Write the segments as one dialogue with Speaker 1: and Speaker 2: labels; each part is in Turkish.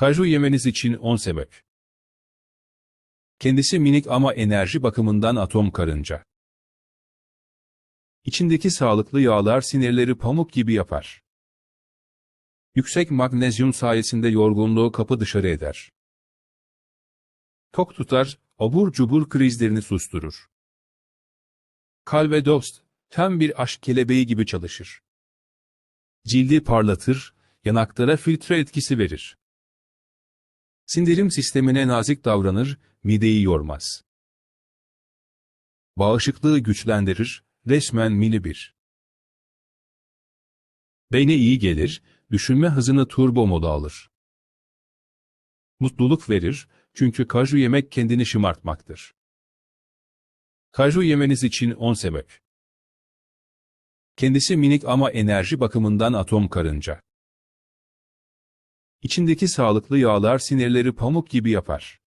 Speaker 1: Kaju yemeniz için 10 sebep. Kendisi minik ama enerji bakımından atom karınca. İçindeki sağlıklı yağlar sinirleri pamuk gibi yapar. Yüksek magnezyum sayesinde yorgunluğu kapı dışarı eder. Tok tutar, abur cubur krizlerini susturur. Kalbe dost, tam bir aşk kelebeği gibi çalışır. Cildi parlatır, yanaklara filtre etkisi verir. Sindirim sistemine nazik davranır, mideyi yormaz. Bağışıklığı güçlendirir, resmen mini bir. Beyne iyi gelir, düşünme hızını turbo moda alır. Mutluluk verir, çünkü kaju yemek kendini şımartmaktır. Kaju yemeniz için 10 sebep. Kendisi minik ama enerji bakımından atom karınca. İçindeki sağlıklı yağlar sinirleri pamuk gibi yapar.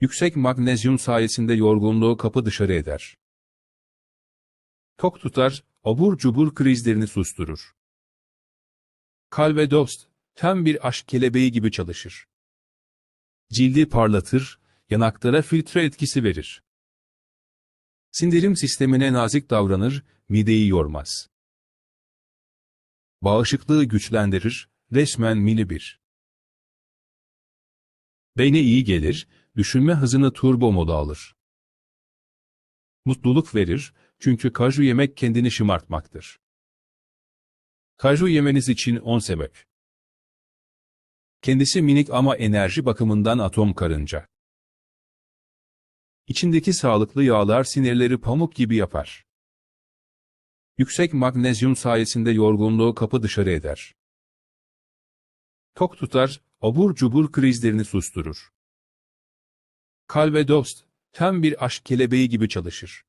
Speaker 1: Yüksek magnezyum sayesinde yorgunluğu kapı dışarı eder. Tok tutar, abur cubur krizlerini susturur. Kalbe dost, tam bir aşk kelebeği gibi çalışır. Cildi parlatır, yanaklara filtre etkisi verir. Sindirim sistemine nazik davranır, mideyi yormaz. Bağışıklığı güçlendirir, resmen mini bir. Beyne iyi gelir, düşünme hızını turbo moda alır. Mutluluk verir, çünkü kaju yemek kendini şımartmaktır. Kaju yemeniz için 10 sebep. Kendisi minik ama enerji bakımından atom karınca. İçindeki sağlıklı yağlar sinirleri pamuk gibi yapar. Yüksek magnezyum sayesinde yorgunluğu kapı dışarı eder. Tok tutar, abur cubur krizlerini susturur. Kalbe dost, tam bir aşk kelebeği gibi çalışır.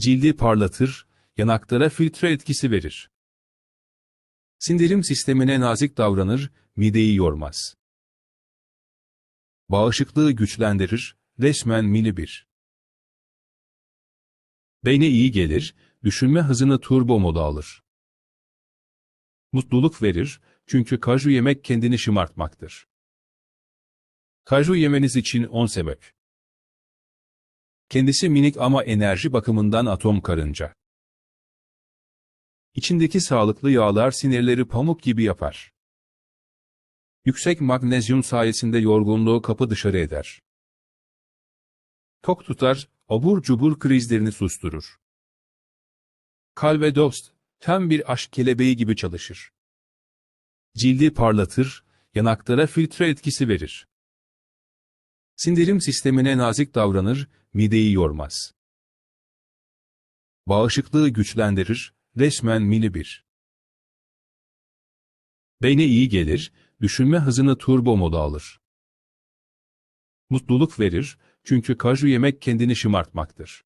Speaker 1: Cildi parlatır, yanaklara filtre etkisi verir. Sindirim sistemine nazik davranır, mideyi yormaz. Bağışıklığı güçlendirir, resmen mini bir. Beyne iyi gelir, düşünme hızını turbo moda alır. Mutluluk verir, çünkü kaju yemek kendini şımartmaktır. Kaju yemeniz için 10 sebep. Kendisi minik ama enerji bakımından atom karınca. İçindeki sağlıklı yağlar sinirleri pamuk gibi yapar. Yüksek magnezyum sayesinde yorgunluğu kapı dışarı eder. Tok tutar, abur cubur krizlerini susturur. Kalbe dost, tam bir aşk kelebeği gibi çalışır. Cildi parlatır, yanaklara filtre etkisi verir. Sindirim sistemine nazik davranır, mideyi yormaz. Bağışıklığı güçlendirir, resmen mini bir. Beyne iyi gelir, düşünme hızını turbo moda alır. Mutluluk verir, çünkü kaju yemek kendini şımartmaktır.